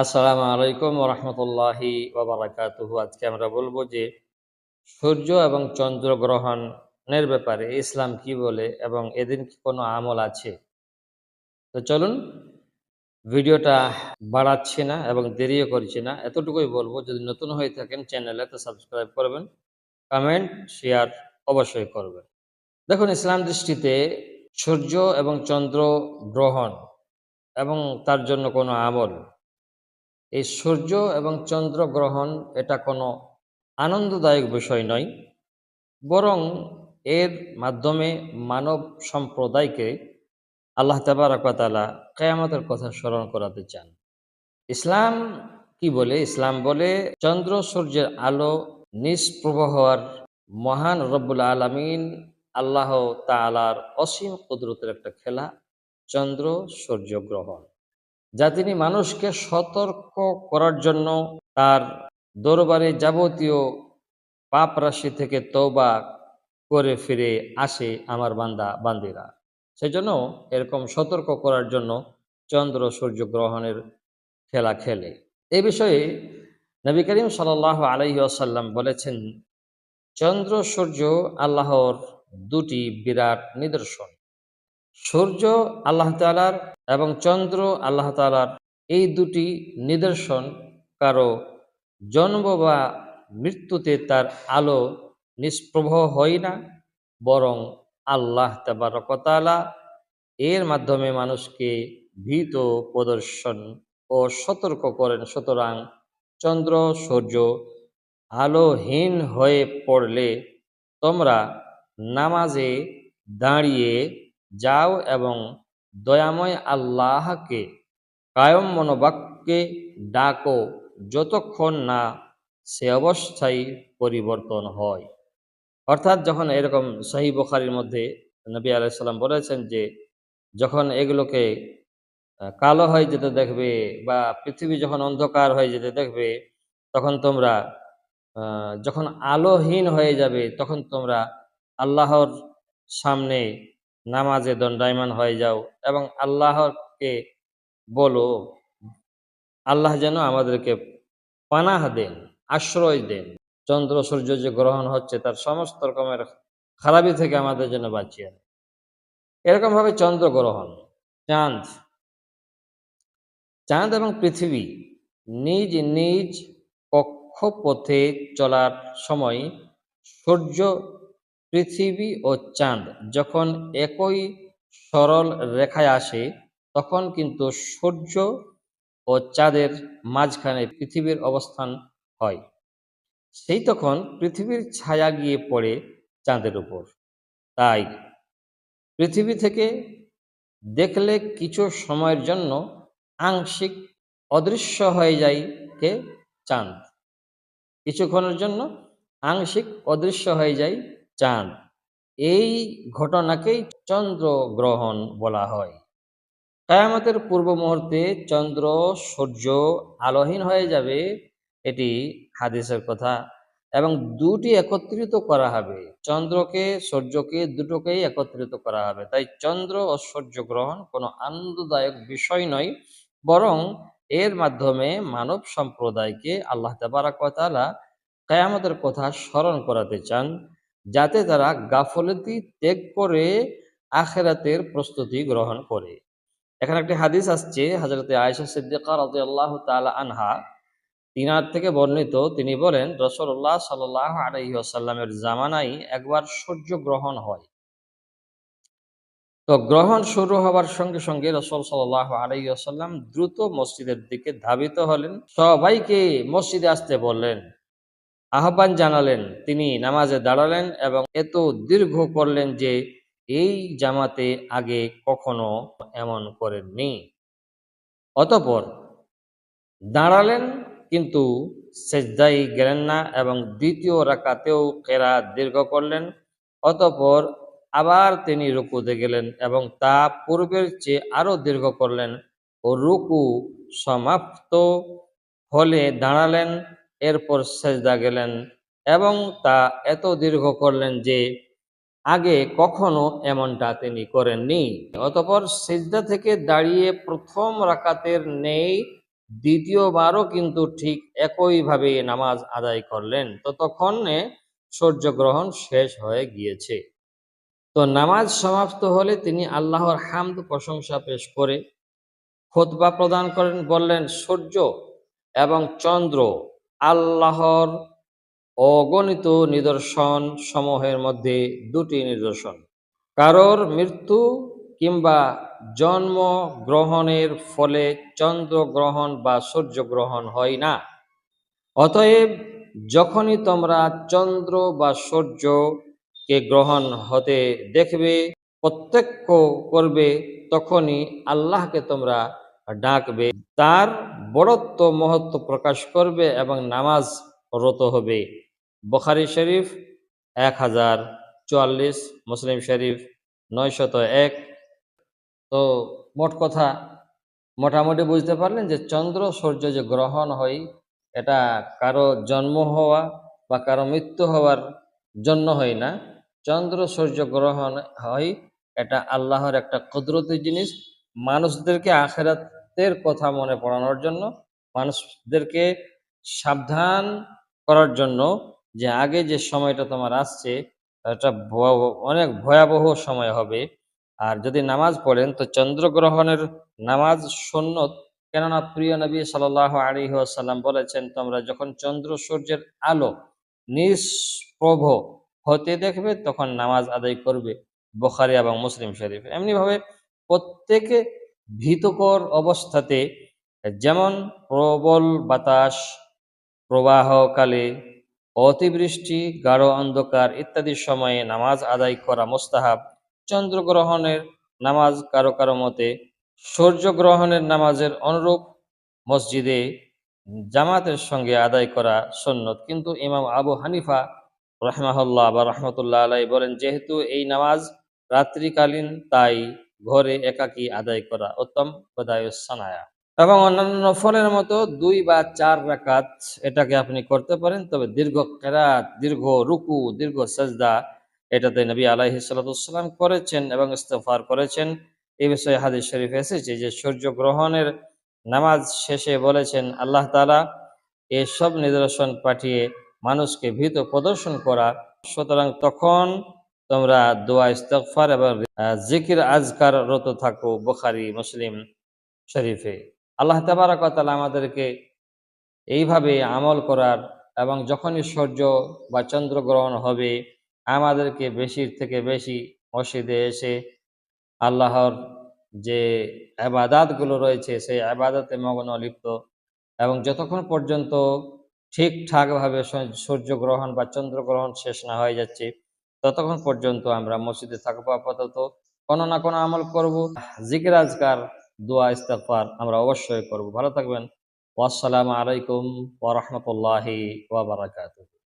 আসসালামু আলাইকুম রহমতুল্লাহি ওবরাকাতুহু আজকে আমরা বলব যে সূর্য এবং চন্দ্র গ্রহণের ব্যাপারে ইসলাম কি বলে এবং এদিন কি কোনো আমল আছে? তো চলুন, ভিডিওটা বাড়াচ্ছি না এবং দেরিও করছি না। এতটুকুই বলব, যদি নতুন হয়ে থাকেন চ্যানেলে তো সাবস্ক্রাইব করবেন, কমেন্ট, শেয়ার অবশ্যই করবেন। দেখুন, ইসলাম দৃষ্টিতে সূর্য এবং চন্দ্র গ্রহণ এবং তার জন্য কোনো আমল এই সূর্য এবং চন্দ্র গ্রহণ এটা কোনো আনন্দদায়ক বিষয় নয়, বরং এর মাধ্যমে মানব সম্প্রদায়কে আল্লাহ তাবারকতালা কেয়ামতের কথা স্মরণ করাতে চান। ইসলাম কি বলে? ইসলাম বলে চন্দ্র সূর্যের আলো নিষ্প্রভ হওয়ার মহান রব্বুল আলমিন আল্লাহ তালার অসীম কুদরতের একটা খেলা, চন্দ্র সূর্য গ্রহণ। যা তিনি মানুষকে সতর্ক করার জন্য তার দরবারে যাবতীয় পাপ রাশি থেকে তৌবা করে ফিরে আসে আমার বান্দা, বান্দিরা। সেজন্য এরকম সতর্ক করার জন্য চন্দ্র সূর্য গ্রহণের খেলা খেলে। এ বিষয়ে নবী করিম সাল আলহি আসাল্লাম বলেছেন, চন্দ্র, সূর্য আল্লাহর দুটি বিরাট নিদর্শন। সূর্য আল্লাহ তালার এবং চন্দ্র, আল্লাহ তালার এই দুটি নিদর্শন কারও জন্ম বা মৃত্যুতে তার আলো নিষ্প্রভ হয় না, বরং আল্লাহ তাবারকতালা এর মাধ্যমে মানুষকে ভীত প্রদর্শন ও সতর্ক করেন। সুতরাং চন্দ্র, সূর্য আলোহীন হয়ে পড়লে তোমরা নামাজে দাঁড়িয়ে যাও এবং দয়াময় আল্লাহকে, কায়ম মনোবাক্যে ডাকো, যতক্ষণ না সে অবস্থায় পরিবর্তন হয়। অর্থাৎ যখন এরকম সহি বখারির মধ্যে নবী আলাইসাল্লাম বলেছেন যে, যখন এগুলোকে কালো হয়ে যেতে দেখবে বা পৃথিবী যখন অন্ধকার হয়ে যেতে দেখবে, তখন তোমরা যখন আলোহীন হয়ে যাবে, তখন তোমরা আল্লাহর সামনে নামাজে দণ্ডায়মান হয়ে যাও এবং আল্লাহকে বলো, আল্লাহ যেন আমাদেরকে পানাহ দেন, আশ্রয় দেন। চন্দ্র সূর্য যে গ্রহণ হচ্ছে তার সমস্ত রকমের খারাপি থেকে আমাদের জন্য বাঁচিয়ে দেয় এরকম ভাবে চন্দ্র গ্রহণ, চাঁদ চাঁদ এবং পৃথিবী নিজ নিজ কক্ষপথে চলার সময় সূর্য পৃথিবী ও চাঁদ যখন একই সরল রেখায় আসে, তখন কিন্তু সূর্য ও চাঁদের মাঝখানে পৃথিবীর অবস্থান হয়। সেই তখন পৃথিবীর ছায়া গিয়ে পড়ে চাঁদের উপর। তাই পৃথিবী থেকে দেখলে কিছু সময়ের জন্য আংশিক অদৃশ্য হয়ে যায় কে? চাঁদ। কিছুক্ষণের জন্য আংশিক অদৃশ্য হয়ে যায় চাঁদ এই ঘটনাকেই চন্দ্র গ্রহণ বলা হয়। কায়ামতের পূর্ব মুহূর্তে চন্দ্র সূর্য আলোহীন হয়ে যাবে, এটি হাদিসের কথা, এবং দুটি একত্রিত করা হবে। চন্দ্রকে, সূর্যকে দুটোকেই একত্রিত করা হবে। তাই চন্দ্র ও সূর্য গ্রহণ কোনো আনন্দদায়ক বিষয় নয়, বরং এর মাধ্যমে মানব সম্প্রদায়কে আল্লাহ তাবারাকালা কায়ামতের কথা স্মরণ করাতে চান। যাতে তারা গাফলতি ত্যাগ করে আখেরাতের প্রস্তুতি গ্রহণ করে। এখানে একটি হাদিস আসছে হাজরতে আয়সা সিদ্দিকা তালা আনহা। তিনার থেকে বর্ণিত, তিনি বলেন রসল্লাহ সাল আলহি আসাল্লামের জামানাই একবার সূর্য গ্রহণ হয়। তো গ্রহণ শুরু হওয়ার সঙ্গে সঙ্গে রসল সাল্লাহ আলহি আসাল্লাম দ্রুত মসজিদের দিকে ধাবিত হলেন। সবাইকে মসজিদে আসতে বললেন। আহ্বান জানালেন। তিনি নামাজে দাঁড়ালেন এবং এত দীর্ঘ করলেন যে এই জামাতে আগে কখনো এমন করেননি। অতপর দাঁড়ালেন কিন্তু সেজদাই গেলেন না এবং দ্বিতীয় রাকাতেও কেরা দীর্ঘ করলেন। অতপর আবার তিনি রুকুতে গেলেন এবং তা পূর্বের চেয়ে আরও দীর্ঘ করলেন ও রুকু সমাপ্ত হলে দাঁড়ালেন এরপর সেজদা গেলেন এবং তা এত দীর্ঘ করলেন যে আগে কখনো এমনটা তিনি করেননি। অতপর সেজদা থেকে দাঁড়িয়ে প্রথম রাকাতের নেই, দ্বিতীয়বারও কিন্তু ঠিক একইভাবে নামাজ আদায় করলেন। তো তখন সূর্যগ্রহণ শেষ হয়ে গিয়েছে। তো নামাজ সমাপ্ত হলে তিনি আল্লাহর হামদ প্রশংসা পেশ করে খোতবা প্রদান করেন, বললেন, সূর্য এবং চন্দ্র আল্লাহর অগণিত নিদর্শন সমূহের মধ্যে দুটি নিদর্শন। কারোর মৃত্যু কিংবা জন্ম গ্রহণের ফলে চন্দ্রগ্রহণ বা সূর্যগ্রহণ হয় না। অতএব যখনই তোমরা চন্দ্র বা সূর্যকে গ্রহণ হতে দেখবে, প্রত্যক্ষ করবে, তখনই আল্লাহকে তোমরা ডাকবে। তার বড়ত্ব মহত্ব প্রকাশ করবে এবং নামাজ রত হবে। বখারি শরীফ এক হাজার চুয়াল্লিশ, মুসলিম শরীফ নয়শত এক। তো মোট কথা, মোটামুটি বুঝতে পারলেন যে চন্দ্র সূর্য যে গ্রহণ হয়, এটা কারও জন্ম হওয়া বা কারও মৃত্যু হওয়ার জন্য হয় না। চন্দ্র সূর্য গ্রহণ হয়, এটা আল্লাহর একটা কুদরতি জিনিস। মানুষদেরকে আখেরাতের কথা মনে পড়ানোর জন্য, মানুষদেরকে সাবধান করার জন্য যে আগে যে সময়টা তোমার আসছে এটা অনেক ভয়াবহ সময় হবে। আর যদি নামাজ পড়েন, তো চন্দ্রগ্রহণের নামাজ সুন্নত। কেননা প্রিয় নবী সাল্লাহ আলী সাল্লাম বলেছেন, তোমরা যখন চন্দ্র সূর্যের আলো নিষ্প্রভ হতে দেখবে, তখন নামাজ আদায় করবে বখারি এবং মুসলিম শরীফ। এমনিভাবে প্রত্যেকে ভীতকর অবস্থাতে যেমন প্রবল বাতাস, প্রবাহকালে অতিবৃষ্টি, গাঢ় অন্ধকার ইত্যাদি সময়ে নামাজ আদায় করা মোস্তাহাব, চন্দ্রগ্রহণের নামাজ কারও কারও মতে সূর্যগ্রহণের নামাজের অনুরূপ মসজিদে জামাতের সঙ্গে আদায় করা সন্ন্যত কিন্তু ইমাম আবু হানিফা রহমাহুল্লাহ বা রহমতুল্লাহ আলাই বলেন, যেহেতু এই নামাজ রাত্রিকালীন, তাই ঘরে একাকী আদায় করা উত্তম সানায়া এবং অন্যান্য নফলের মতো দুই বা চার রাকাত এটাকে আপনি করতে পারেন, তবে দীর্ঘ কেরাত, দীর্ঘ রুকু, দীর্ঘ সাজদা এটাতে নবী আলাইহি সাল্লাম করেছেন এবং ইস্তফার করেছেন। এ বিষয়ে হাদিস শরীফ এসেছে যে সূর্য গ্রহণের নামাজ শেষে বলেছেন, আল্লাহ তালা এসব নিদর্শন পাঠিয়ে মানুষকে ভীত প্রদর্শন করা। সুতরাং তখন তোমরা দোয়া ইস্তফার এবং জিকির আজকার রত থাকো বুখারি, মুসলিম শরীফে। আল্লাহ তাবারাকাতালা আমাদেরকে এইভাবে আমল করার এবং যখনই সূর্য বা চন্দ্রগ্রহণ হবে, আমাদেরকে বেশির থেকে বেশি মসজিদে এসে আল্লাহর যে আবাদাতগুলো রয়েছে, সেই আবাদতে মগ্ন, লিপ্ত এবং যতক্ষণ পর্যন্ত ঠিকঠাকভাবে সূর্যগ্রহণ বা চন্দ্রগ্রহণ শেষ না হয়ে যাচ্ছে ততক্ষণ পর্যন্ত আমরা মসজিদে থাকব আপাতত। কোনো না কোনো আমল করব। জিকির আজকার দোয়া ইস্তাফার আমরা অবশ্যই করব। ভালো থাকবেন। আসসালামু আলাইকুম ওরহমতুল্লাহি বারাকাতুহু।